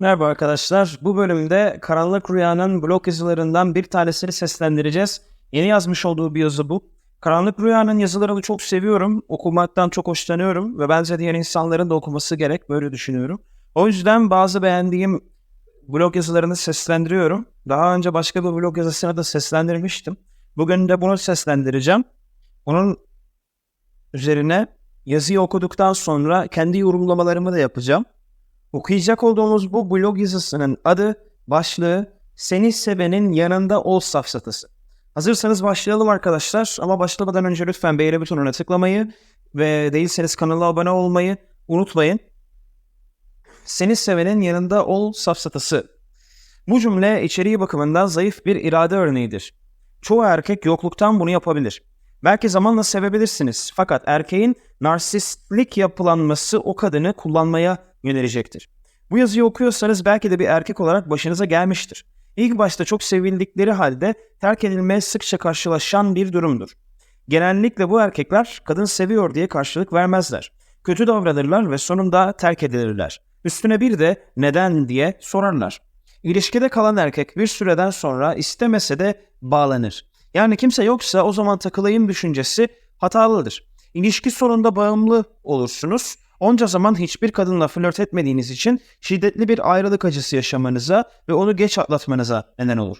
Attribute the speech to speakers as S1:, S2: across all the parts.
S1: Merhaba arkadaşlar. Bu bölümde Karanlık Rüya'nın blog yazılarından bir tanesini seslendireceğiz. Yeni yazmış olduğu bir yazı bu. Karanlık Rüya'nın yazılarını çok seviyorum. Okumaktan çok hoşlanıyorum ve bence diğer insanların da okuması gerek böyle düşünüyorum. O yüzden bazı beğendiğim blog yazılarını seslendiriyorum. Daha önce başka bir blog yazısını da seslendirmiştim. Bugün de bunu seslendireceğim. Onun üzerine yazıyı okuduktan sonra kendi yorumlamalarımı da yapacağım. Okuyacak olduğumuz bu blog yazısının adı, başlığı Seni Sevenin Yanında Ol Safsatası. Hazırsanız başlayalım arkadaşlar ama başlamadan önce lütfen beğeni butonuna tıklamayı ve değilseniz kanala abone olmayı unutmayın. Seni sevenin yanında ol safsatası. Bu cümle içeriği bakımından zayıf bir irade örneğidir. Çoğu erkek yokluktan bunu yapabilir. Belki zamanla sevebilirsiniz fakat erkeğin narsistlik yapılanması o kadını kullanmaya yönelecektir. Bu yazıyı okuyorsanız belki de bir erkek olarak başınıza gelmiştir. İlk başta çok sevildikleri halde terk edilmeye sıkça karşılaşan bir durumdur. Genellikle bu erkekler kadın seviyor diye karşılık vermezler. Kötü davranırlar ve sonunda terk edilirler. Üstüne bir de neden diye sorarlar. İlişkide kalan erkek bir süreden sonra istemese de bağlanır. Yani kimse yoksa o zaman takılayım düşüncesi hatalıdır. İlişki sonunda bağımlı olursunuz. Onca zaman hiçbir kadınla flört etmediğiniz için şiddetli bir ayrılık acısı yaşamanıza ve onu geç atlatmanıza neden olur.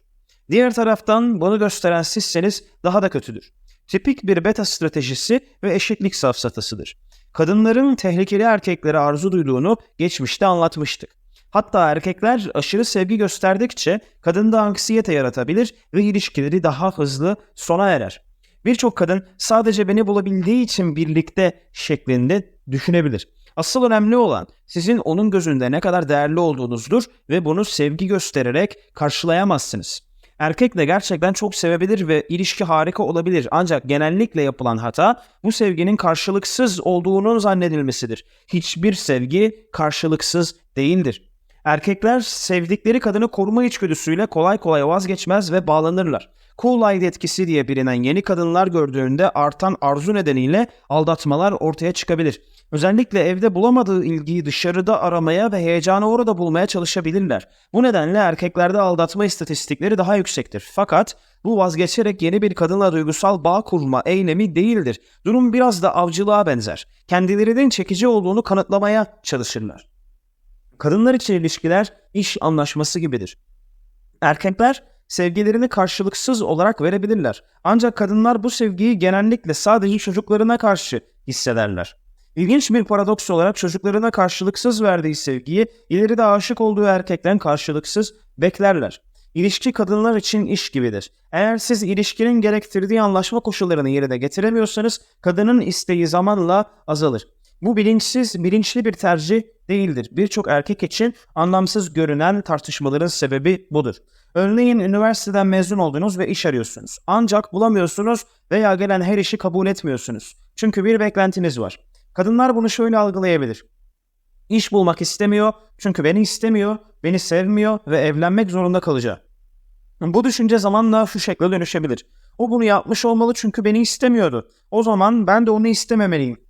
S1: Diğer taraftan bunu gösteren sizseniz daha da kötüdür. Tipik bir beta stratejisi ve eşitlik safsatasıdır. Kadınların tehlikeli erkeklere arzu duyduğunu geçmişte anlatmıştık. Hatta erkekler aşırı sevgi gösterdikçe kadında anksiyete yaratabilir ve ilişkileri daha hızlı sona erer. Birçok kadın sadece beni bulabildiği için birlikte şeklinde düşünebilir. Asıl önemli olan sizin onun gözünde ne kadar değerli olduğunuzdur ve bunu sevgi göstererek karşılayamazsınız. Erkek de gerçekten çok sevebilir ve ilişki harika olabilir ancak genellikle yapılan hata bu sevginin karşılıksız olduğunun zannedilmesidir. Hiçbir sevgi karşılıksız değildir. Erkekler sevdikleri kadını koruma içgüdüsüyle kolay kolay vazgeçmez ve bağlanırlar. Cool-Eyed etkisi diye bilinen yeni kadınlar gördüğünde artan arzu nedeniyle aldatmalar ortaya çıkabilir. Özellikle evde bulamadığı ilgiyi dışarıda aramaya ve heyecanı orada bulmaya çalışabilirler. Bu nedenle erkeklerde aldatma istatistikleri daha yüksektir. Fakat bu vazgeçerek yeni bir kadınla duygusal bağ kurma eylemi değildir. Durum biraz da avcılığa benzer. Kendilerinin çekici olduğunu kanıtlamaya çalışırlar. Kadınlar için ilişkiler iş anlaşması gibidir. Erkekler sevgilerini karşılıksız olarak verebilirler. Ancak kadınlar bu sevgiyi genellikle sadece çocuklarına karşı hissederler. İlginç bir paradoks olarak çocuklarına karşılıksız verdiği sevgiyi ileride aşık olduğu erkekten karşılıksız beklerler. İlişki kadınlar için iş gibidir. Eğer siz ilişkinin gerektirdiği anlaşma koşullarını yerine getiremiyorsanız kadının isteği zamanla azalır. Bu bilinçsiz, bilinçli bir tercih değildir. Birçok erkek için anlamsız görünen tartışmaların sebebi budur. Örneğin üniversiteden mezun oldunuz ve iş arıyorsunuz. Ancak bulamıyorsunuz veya gelen her işi kabul etmiyorsunuz. Çünkü bir beklentiniz var. Kadınlar bunu şöyle algılayabilir. İş bulmak istemiyor çünkü beni istemiyor, beni sevmiyor ve evlenmek zorunda kalacak. Bu düşünce zamanla şu şekle dönüşebilir. O bunu yapmış olmalı çünkü beni istemiyordu. O zaman ben de onu istememeliyim.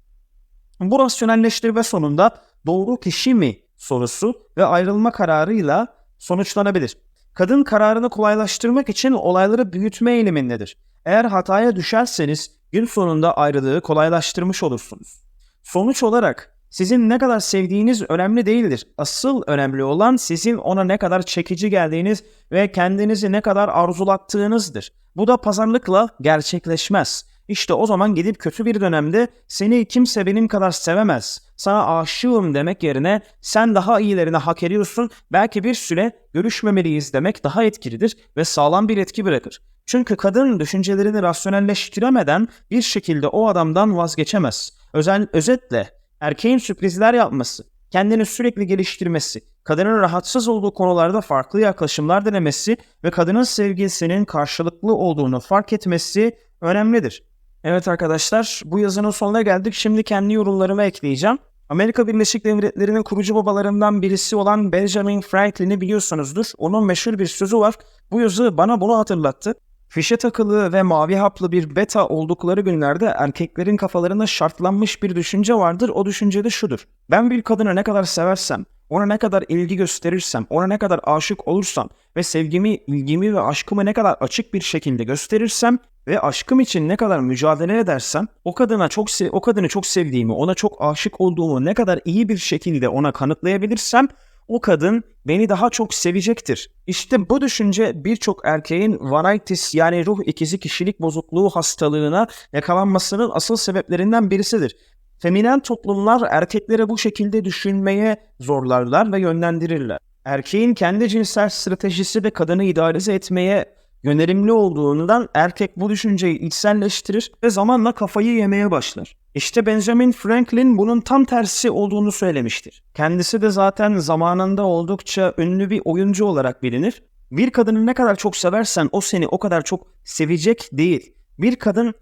S1: Bu rasyonelleştirme sonunda doğru kişi mi sorusu ve ayrılma kararıyla sonuçlanabilir. Kadın kararını kolaylaştırmak için olayları büyütme eğilimindedir. Eğer hataya düşerseniz gün sonunda ayrılığı kolaylaştırmış olursunuz. Sonuç olarak sizin ne kadar sevdiğiniz önemli değildir. Asıl önemli olan sizin ona ne kadar çekici geldiğiniz ve kendinizi ne kadar arzulattığınızdır. Bu da pazarlıkla gerçekleşmez. İşte o zaman gidip kötü bir dönemde seni kimse benim kadar sevemez, sana aşığım demek yerine sen daha iyilerini hak ediyorsun, belki bir süre görüşmemeliyiz demek daha etkilidir ve sağlam bir etki bırakır. Çünkü kadın düşüncelerini rasyonelleştiremeden bir şekilde o adamdan vazgeçemez. Özel, özetle erkeğin sürprizler yapması, kendini sürekli geliştirmesi, kadının rahatsız olduğu konularda farklı yaklaşımlar denemesi ve kadının sevgilisinin karşılıklı olduğunu fark etmesi önemlidir. Evet arkadaşlar bu yazının sonuna geldik. Şimdi kendi yorumlarımı ekleyeceğim. Amerika Birleşik Devletleri'nin kurucu babalarından birisi olan Benjamin Franklin'i biliyorsunuzdur. Onun meşhur bir sözü var. Bu yazı bana bunu hatırlattı. Fişe takılı ve mavi haplı bir beta oldukları günlerde erkeklerin kafalarında şartlanmış bir düşünce vardır. O düşünce de şudur. Ben bir kadını ne kadar seversem, ona ne kadar ilgi gösterirsem, ona ne kadar aşık olursam ve sevgimi, ilgimi ve aşkımı ne kadar açık bir şekilde gösterirsem ve aşkım için ne kadar mücadele edersem, o kadına çok o kadını çok sevdiğimi, ona çok aşık olduğumu ne kadar iyi bir şekilde ona kanıtlayabilirsem o kadın beni daha çok sevecektir. İşte bu düşünce birçok erkeğin vanaitis yani ruh ikizi kişilik bozukluğu hastalığına yakalanmasının asıl sebeplerinden birisidir. Feminen toplumlar erkeklere bu şekilde düşünmeye zorlarlar ve yönlendirirler. Erkeğin kendi cinsel stratejisi ve kadını idealize etmeye yönelimli olduğundan erkek bu düşünceyi içselleştirir ve zamanla kafayı yemeye başlar. İşte Benjamin Franklin bunun tam tersi olduğunu söylemiştir. Kendisi de zaten zamanında oldukça ünlü bir oyuncu olarak bilinir. Bir kadını ne kadar çok seversen o seni o kadar çok sevecek değil. Bir kadın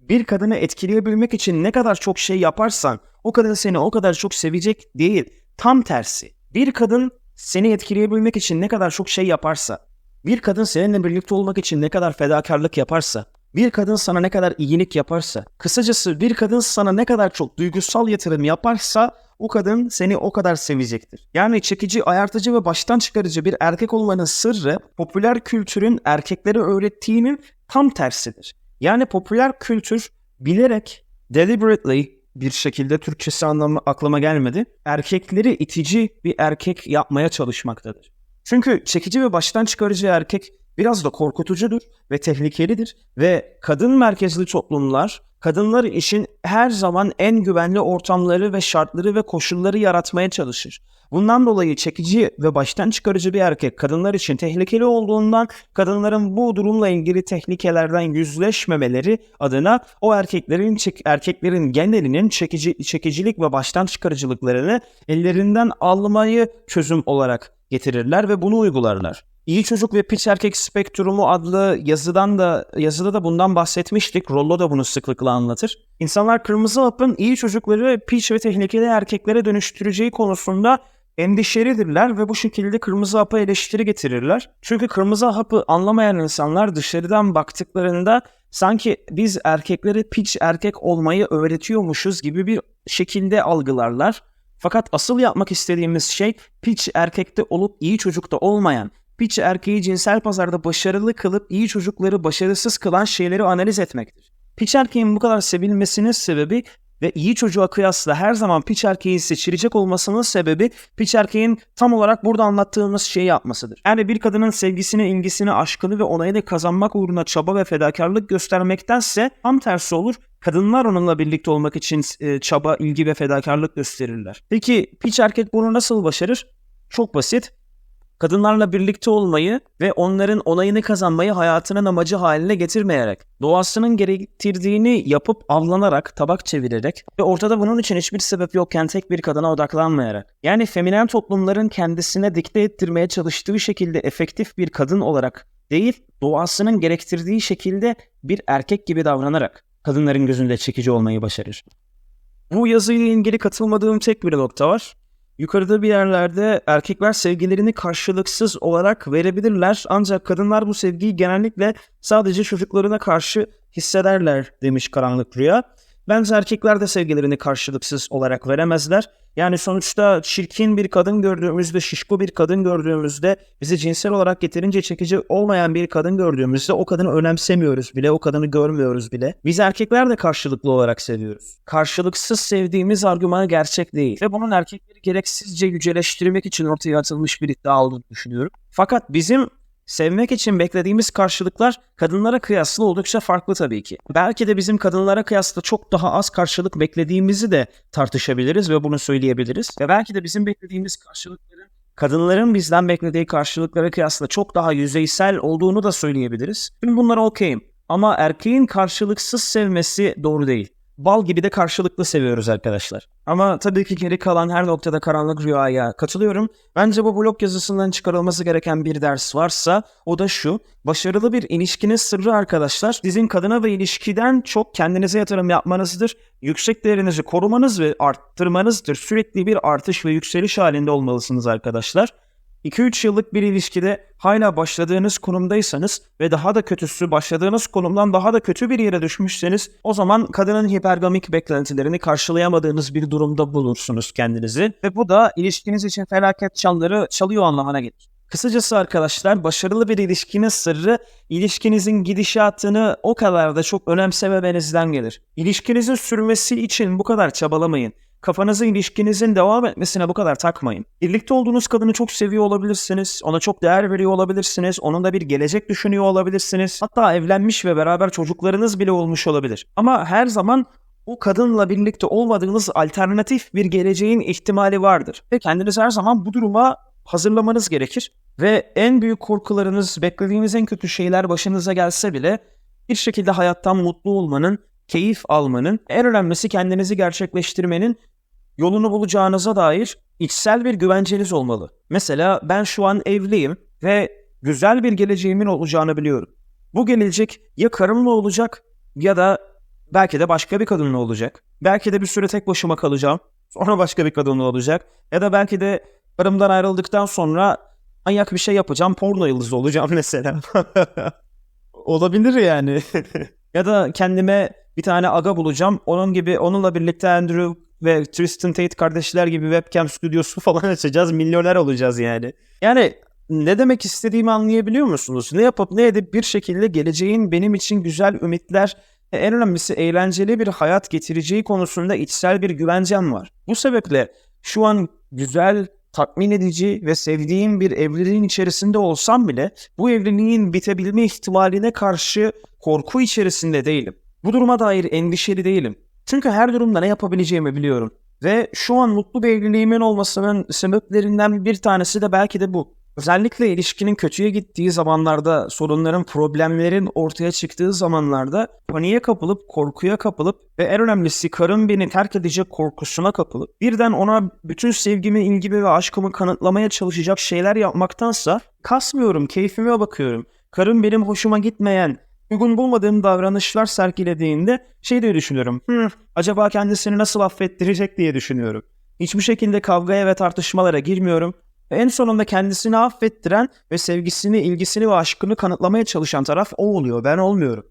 S1: bir kadını etkileyebilmek için ne kadar çok şey yaparsan o kadın seni o kadar çok sevecek değil. Tam tersi. Bir kadın seni etkileyebilmek için ne kadar çok şey yaparsa, bir kadın seninle birlikte olmak için ne kadar fedakarlık yaparsa, bir kadın sana ne kadar iyilik yaparsa, kısacası bir kadın sana ne kadar çok duygusal yatırım yaparsa o kadın seni o kadar sevecektir. Yani çekici, ayartıcı ve baştan çıkarıcı bir erkek olmanın sırrı popüler kültürün erkeklere öğrettiğinin tam tersidir. Yani popüler kültür bilerek, deliberately bir şekilde Türkçesi anlamı aklıma gelmedi. Erkekleri itici bir erkek yapmaya çalışmaktadır. Çünkü çekici ve baştan çıkarıcı erkek biraz da korkutucudur ve tehlikelidir ve kadın merkezli toplumlar kadınlar için her zaman en güvenli ortamları ve şartları ve koşulları yaratmaya çalışır. Bundan dolayı çekici ve baştan çıkarıcı bir erkek kadınlar için tehlikeli olduğundan kadınların bu durumla ilgili tehlikelerden yüzleşmemeleri adına o erkeklerin erkeklerin genelinin çekici çekicilik ve baştan çıkarıcılıklarını ellerinden almayı çözüm olarak getirirler ve bunu uygularlar. İyi Çocuk ve Piç Erkek Spektrumu adlı yazıdan da yazıda da bundan bahsetmiştik. Rollo da bunu sıklıkla anlatır. İnsanlar kırmızı hapın iyi çocukları piç ve tehlikeli erkeklere dönüştüreceği konusunda endişelidirler ve bu şekilde kırmızı hapa eleştiri getirirler. Çünkü kırmızı hapı anlamayan insanlar dışarıdan baktıklarında sanki biz erkekleri piç erkek olmayı öğretiyormuşuz gibi bir şekilde algılarlar. Fakat asıl yapmak istediğimiz şey piç erkekte olup iyi çocukta olmayan, piç erkeği cinsel pazarda başarılı kılıp iyi çocukları başarısız kılan şeyleri analiz etmektir. Piç erkeğin bu kadar sevilmesinin sebebi ve iyi çocuğa kıyasla her zaman piç erkeği seçilecek olmasının sebebi piç erkeğin tam olarak burada anlattığımız şeyi yapmasıdır. Yani bir kadının sevgisini, ilgisini, aşkını ve onayını kazanmak uğruna çaba ve fedakarlık göstermektense tam tersi olur. Kadınlar onunla birlikte olmak için e, çaba, ilgi ve fedakarlık gösterirler. Peki piç erkek bunu nasıl başarır? Çok basit. Kadınlarla birlikte olmayı ve onların onayını kazanmayı hayatının amacı haline getirmeyerek, doğasının gerektirdiğini yapıp avlanarak, tabak çevirerek ve ortada bunun için hiçbir sebep yokken tek bir kadına odaklanmayarak. Yani feminen toplumların kendisine dikte ettirmeye çalıştığı şekilde efektif bir kadın olarak değil, doğasının gerektirdiği şekilde bir erkek gibi davranarak kadınların gözünde çekici olmayı başarır. Bu yazıyla ilgili katılmadığım tek bir nokta var. Yukarıda bir yerlerde erkekler sevgilerini karşılıksız olarak verebilirler ancak kadınlar bu sevgiyi genellikle sadece çocuklarına karşı hissederler demiş Karanlık Rüya. Bence erkekler de sevgilerini karşılıksız olarak veremezler. Yani sonuçta çirkin bir kadın gördüğümüzde, şişko bir kadın gördüğümüzde, bizi cinsel olarak yeterince çekici olmayan bir kadın gördüğümüzde o kadını önemsemiyoruz bile, o kadını görmüyoruz bile. Biz erkekler de karşılıklı olarak seviyoruz. Karşılıksız sevdiğimiz argümanı gerçek değil. Ve bunun erkekleri gereksizce yüceleştirmek için ortaya atılmış bir iddia olduğunu düşünüyorum. Fakat bizim Sevmek için beklediğimiz karşılıklar kadınlara kıyasla oldukça farklı tabii ki. Belki de bizim kadınlara kıyasla çok daha az karşılık beklediğimizi de tartışabiliriz ve bunu söyleyebiliriz. Ve belki de bizim beklediğimiz karşılıkların kadınların bizden beklediği karşılıklara kıyasla çok daha yüzeysel olduğunu da söyleyebiliriz. Tüm bunlara okeyim. Ama erkeğin karşılıksız sevmesi doğru değil. Bal gibi de karşılıklı seviyoruz arkadaşlar. Ama tabii ki geri kalan her noktada karanlık rüyaya katılıyorum. Bence bu blog yazısından çıkarılması gereken bir ders varsa o da şu. Başarılı bir ilişkinin sırrı arkadaşlar sizin kadına ve ilişkiden çok kendinize yatırım yapmanızdır. Yüksek değerinizi korumanız ve arttırmanızdır. Sürekli bir artış ve yükseliş halinde olmalısınız arkadaşlar. 2-3 yıllık bir ilişkide hala başladığınız konumdaysanız ve daha da kötüsü başladığınız konumdan daha da kötü bir yere düşmüşseniz o zaman kadının hipergamik beklentilerini karşılayamadığınız bir durumda bulursunuz kendinizi ve bu da ilişkiniz için felaket çanları çalıyor anlamına gelir. Kısacası arkadaşlar başarılı bir ilişkinin sırrı ilişkinizin gidişatını o kadar da çok önemsememenizden gelir. İlişkinizin sürmesi için bu kadar çabalamayın. Kafanızı ilişkinizin devam etmesine bu kadar takmayın. Birlikte olduğunuz kadını çok seviyor olabilirsiniz. Ona çok değer veriyor olabilirsiniz. Onunla bir gelecek düşünüyor olabilirsiniz. Hatta evlenmiş ve beraber çocuklarınız bile olmuş olabilir. Ama her zaman o kadınla birlikte olmadığınız alternatif bir geleceğin ihtimali vardır. Ve kendiniz her zaman bu duruma hazırlamanız gerekir. Ve en büyük korkularınız, beklediğiniz en kötü şeyler başınıza gelse bile bir şekilde hayattan mutlu olmanın, keyif almanın, en önemlisi kendinizi gerçekleştirmenin yolunu bulacağınıza dair içsel bir güvenceniz olmalı. Mesela ben şu an evliyim ve güzel bir geleceğimin olacağını biliyorum. Bu gelecek ya karımla olacak ya da belki de başka bir kadınla olacak. Belki de bir süre tek başıma kalacağım. Sonra başka bir kadınla olacak. Ya da belki de karımdan ayrıldıktan sonra manyak bir şey yapacağım. Porno yıldızı olacağım mesela. Olabilir yani. ya da kendime bir tane aga bulacağım. Onun gibi onunla birlikte Andrew ve Tristan Tate kardeşler gibi webcam stüdyosu falan açacağız. Milyoner olacağız yani. Yani ne demek istediğimi anlayabiliyor musunuz? Ne yapıp ne edip bir şekilde geleceğin benim için güzel ümitler ve en önemlisi eğlenceli bir hayat getireceği konusunda içsel bir güvencem var. Bu sebeple şu an güzel, tatmin edici ve sevdiğim bir evliliğin içerisinde olsam bile bu evliliğin bitebilme ihtimaline karşı korku içerisinde değilim. Bu duruma dair endişeli değilim. Çünkü her durumda ne yapabileceğimi biliyorum. Ve şu an mutlu bir evliliğimin olmasının sebeplerinden bir tanesi de belki de bu. Özellikle ilişkinin kötüye gittiği zamanlarda, sorunların, problemlerin ortaya çıktığı zamanlarda paniğe kapılıp, korkuya kapılıp ve en önemlisi karım beni terk edecek korkusuna kapılıp birden ona bütün sevgimi, ilgimi ve aşkımı kanıtlamaya çalışacak şeyler yapmaktansa kasmıyorum, keyfime bakıyorum. Karım benim hoşuma gitmeyen, uygun bulmadığım davranışlar sergilediğinde şey diye düşünüyorum. Hı, acaba kendisini nasıl affettirecek diye düşünüyorum. Hiçbir şekilde kavgaya ve tartışmalara girmiyorum. Ve en sonunda kendisini affettiren ve sevgisini, ilgisini ve aşkını kanıtlamaya çalışan taraf o oluyor. Ben olmuyorum.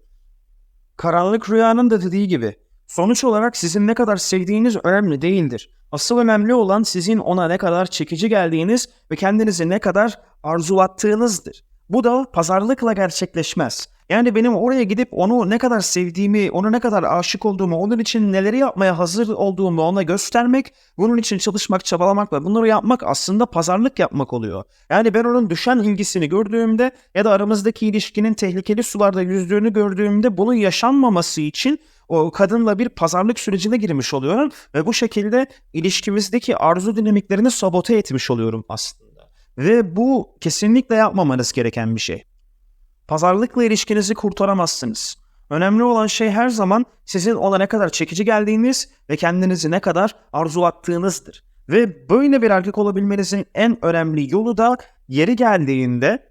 S1: Karanlık rüyanın da dediği gibi sonuç olarak sizin ne kadar sevdiğiniz önemli değildir. Asıl önemli olan sizin ona ne kadar çekici geldiğiniz ve kendinizi ne kadar arzulattığınızdır. Bu da pazarlıkla gerçekleşmez. Yani benim oraya gidip onu ne kadar sevdiğimi, ona ne kadar aşık olduğumu, onun için neleri yapmaya hazır olduğumu ona göstermek, bunun için çalışmak, çabalamak ve bunları yapmak aslında pazarlık yapmak oluyor. Yani ben onun düşen ilgisini gördüğümde ya da aramızdaki ilişkinin tehlikeli sularda yüzdüğünü gördüğümde bunun yaşanmaması için o kadınla bir pazarlık sürecine girmiş oluyorum ve bu şekilde ilişkimizdeki arzu dinamiklerini sabote etmiş oluyorum aslında. Ve bu kesinlikle yapmamanız gereken bir şey. Pazarlıkla ilişkinizi kurtaramazsınız. Önemli olan şey her zaman sizin ona ne kadar çekici geldiğiniz ve kendinizi ne kadar arzulattığınızdır. Ve böyle bir erkek olabilmenizin en önemli yolu da yeri geldiğinde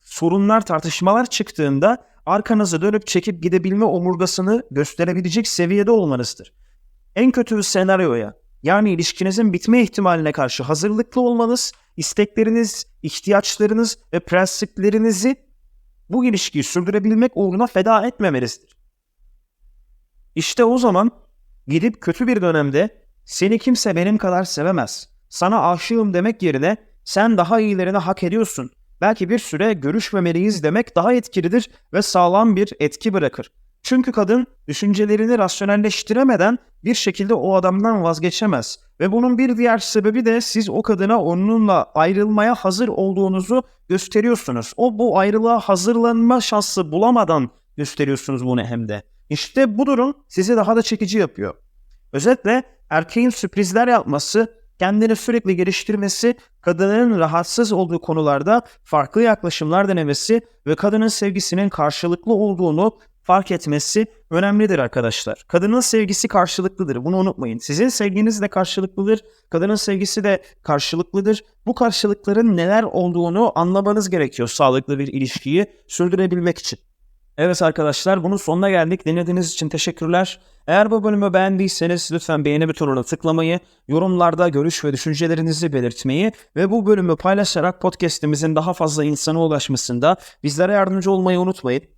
S1: sorunlar, tartışmalar çıktığında arkanızı dönüp çekip gidebilme omurgasını gösterebilecek seviyede olmanızdır. En kötü senaryoya yani ilişkinizin bitme ihtimaline karşı hazırlıklı olmanız, istekleriniz, ihtiyaçlarınız ve prensiplerinizi bu ilişkiyi sürdürebilmek uğruna feda etmemenizdir. İşte o zaman gidip kötü bir dönemde seni kimse benim kadar sevemez. Sana aşığım demek yerine sen daha iyilerini hak ediyorsun. Belki bir süre görüşmemeliyiz demek daha etkilidir ve sağlam bir etki bırakır. Çünkü kadın düşüncelerini rasyonelleştiremeden bir şekilde o adamdan vazgeçemez. Ve bunun bir diğer sebebi de siz o kadına onunla ayrılmaya hazır olduğunuzu gösteriyorsunuz. O bu ayrılığa hazırlanma şansı bulamadan gösteriyorsunuz bunu hem de. İşte bu durum sizi daha da çekici yapıyor. Özetle erkeğin sürprizler yapması, kendini sürekli geliştirmesi, kadının rahatsız olduğu konularda farklı yaklaşımlar denemesi ve kadının sevgisinin karşılıklı olduğunu fark etmesi önemlidir arkadaşlar. Kadının sevgisi karşılıklıdır. Bunu unutmayın. Sizin sevginiz de karşılıklıdır. Kadının sevgisi de karşılıklıdır. Bu karşılıkların neler olduğunu anlamanız gerekiyor sağlıklı bir ilişkiyi sürdürebilmek için. Evet arkadaşlar bunun sonuna geldik. Dinlediğiniz için teşekkürler. Eğer bu bölümü beğendiyseniz lütfen beğeni butonuna tıklamayı, yorumlarda görüş ve düşüncelerinizi belirtmeyi ve bu bölümü paylaşarak podcast'imizin daha fazla insana ulaşmasında bizlere yardımcı olmayı unutmayın.